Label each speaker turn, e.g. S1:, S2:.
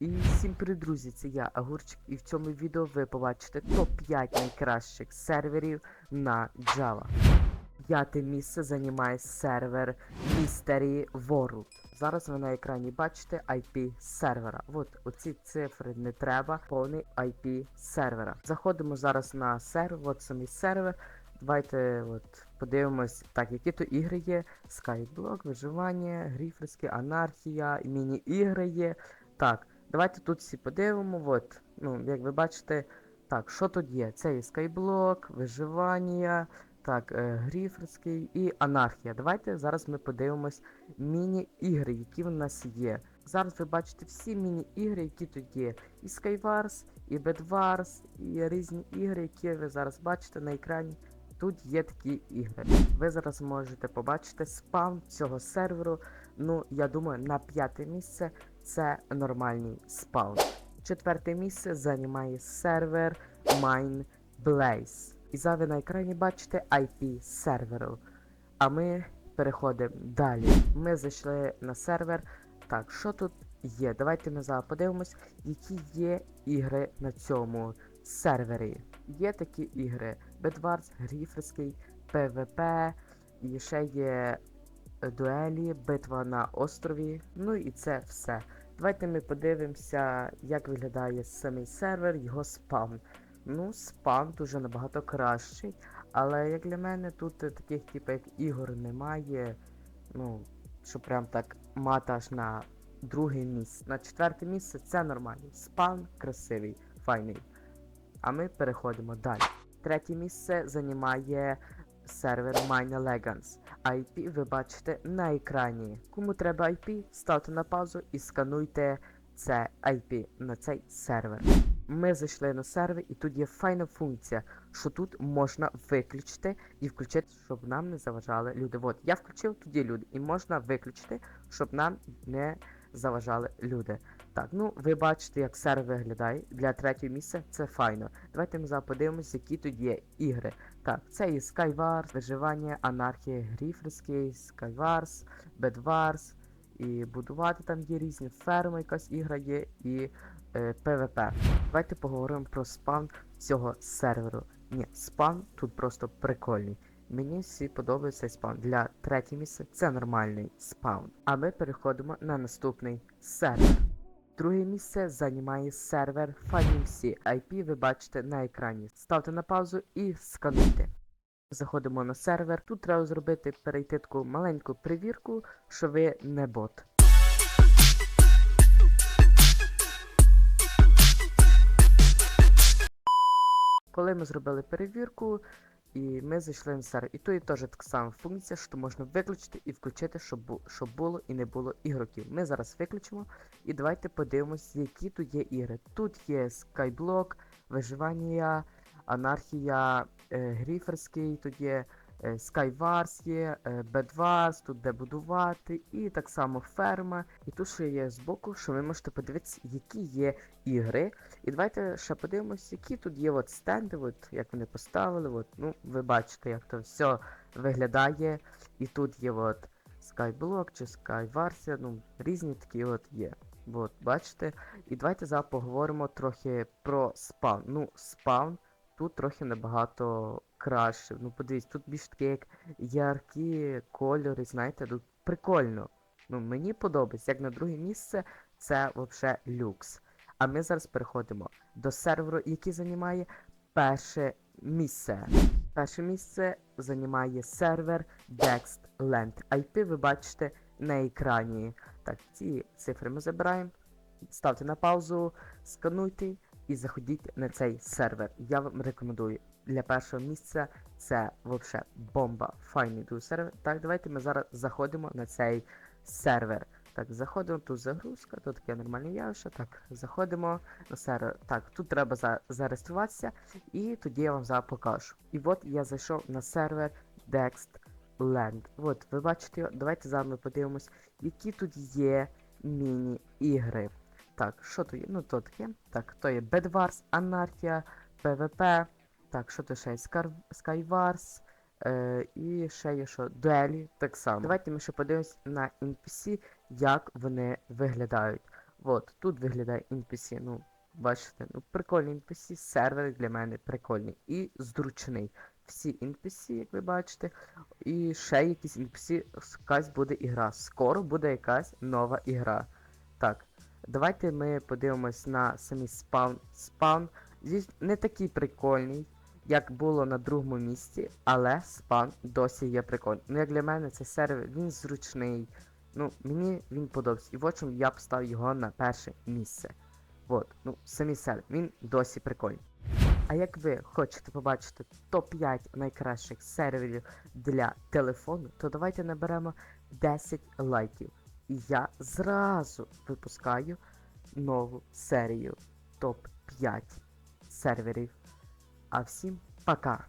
S1: І всім привіт, друзі, це я, Агурчик, і в цьому відео ви побачите топ-5 найкращих серверів на Java. П'яте місце займає сервер Mystery World. Зараз ви на екрані бачите IP сервера. От оці цифри не треба, повний IP сервера. Заходимо зараз на сервер, от самий сервер. Давайте от подивимось, так, які то ігри є. Skyblock, виживання, гріферські, анархія, міні-ігри є. Так, давайте тут всі подивимо. От, ну, як ви бачите, так, що тут є? Це є Skyblock, виживання, так, е, гріферський і анархія. Давайте зараз ми подивимось міні-ігри, які в нас є. Зараз ви бачите всі міні-ігри, які тут є. І Skywars, і Bedwars, і різні ігри, які ви зараз бачите на екрані. Тут є такі ігри. Ви зараз можете побачити спам цього серверу. Ну, я думаю, на п'яте місце це нормальний спаун. Четверте місце займає сервер Mindblaze. І зараз ви на екрані бачите IP серверу. А ми переходимо далі. Ми зайшли на сервер. Так, що тут є? Давайте ми зараз подивимось, які є ігри на цьому сервері. Є такі ігри: Bedwars, Гріферський, PvP, і ще є дуелі, битва на острові. Ну і це все. Давайте ми подивимося, як виглядає самий сервер, його спам. Ну, спам дуже набагато кращий. Але як для мене, тут таких типу як ігор немає. Ну, що прям так мати аж на друге місце. На четверте місце це нормально. Спам красивий, файний. А ми переходимо далі. Третє місце займає сервер Mine Elegance. IP ви бачите на екрані. Кому треба IP, ставте на паузу і скануйте це IP на цей сервер. Ми зайшли на сервер і тут є файна функція, що тут можна виключити і включити, щоб нам не заважали люди. От я включив, тут люди, і можна виключити, щоб нам не заважали люди. Так, ну ви бачите, як сервер виглядає. Для третього місця це файно. Давайте ми зараз подивимось, які тут є ігри. Так, це і Skywars, виживання, анархія, гріферський, Skywars, Bedwars, і будувати там є різні ферми, якась ігра є, і е, PvP. Давайте поговоримо про спам цього серверу. Ні, спам тут просто прикольний. Мені всі подобається спам. Для третього місця це нормальний спаун. А ми переходимо на наступний сервер. Друге місце займає сервер FunMC. IP ви бачите на екрані. Ставте на паузу і скануйте. Заходимо на сервер. Тут треба зробити перейти таку маленьку перевірку, що ви не бот. Коли ми зробили перевірку, і ми зайшли в сервер. І тут теж така сама функція, що можна виключити і включити, щоб, щоб було і не було ігроків. Ми зараз виключимо і давайте подивимось, які тут є ігри. Тут є Skyblock, виживання, анархія, е, гріферський, тут є Skywars є, е, Bedwars, тут де будувати, і так само ферма. І тут ще є збоку, що ви можете подивитися, які є ігри. І давайте ще подивимось, які тут є от стенди, от, як вони поставили. От, ну, ви бачите, як то все виглядає. І тут є от Skyblock чи Skywars, ну, різні такі от є. От, бачите? І давайте зараз поговоримо трохи про спаун. Ну, спаун тут трохи набагато краще. Ну, подивіться, тут більш такі як яркі кольори, знаєте, тут прикольно. Ну, мені подобається. Як на друге місце, це взагалі люкс. А ми зараз переходимо до серверу, який займає перше місце. Перше місце займає сервер Dextland. IP ви бачите на екрані. Так, ці цифри ми забираємо. Ставте на паузу, скануйте і заходіть на цей сервер. Я вам рекомендую. Для першого місця це взагалі бомба. Файний дуже сервер. Так, давайте ми зараз заходимо на цей сервер. Так, заходимо, тут загрузка, тут таке нормальне явище. Так, заходимо на сервер. Так, тут треба за зареєструватися, і тоді я вам зараз покажу. І от я зайшов на сервер Dextland. От, ви бачите, його? давайте зараз ми подивимось, які тут є міні-ігри. Так, що тут є? Ну, то таке. Так, то є Bedwars, Анархія, PvP. Так, що то ще є? Скар... Skywars. Е, і ще є що? Дуелі, так само. Давайте ми ще подивимось на NPC, як вони виглядають. От, тут виглядає NPC, ну, бачите, ну прикольний NPC, сервер для мене прикольний і зручний. Всі NPC, як ви бачите, і ще якісь NPC, якась буде ігра. Скоро буде якась нова ігра. Так, давайте ми подивимось на самий спаун. Спаун здесь не такий прикольний, як було на другому місці, але спаун досі є прикольний. Ну, як для мене, цей сервер, він зручний. Ну, мені він подобається. І в чому я поставив його на перше місце. От, ну, самі сервер, він досі прикольний. А як ви хочете побачити топ-5 найкращих серверів для телефону, то давайте наберемо 10 лайків. І я зразу випускаю нову серію топ-5 серверів. А всім пока!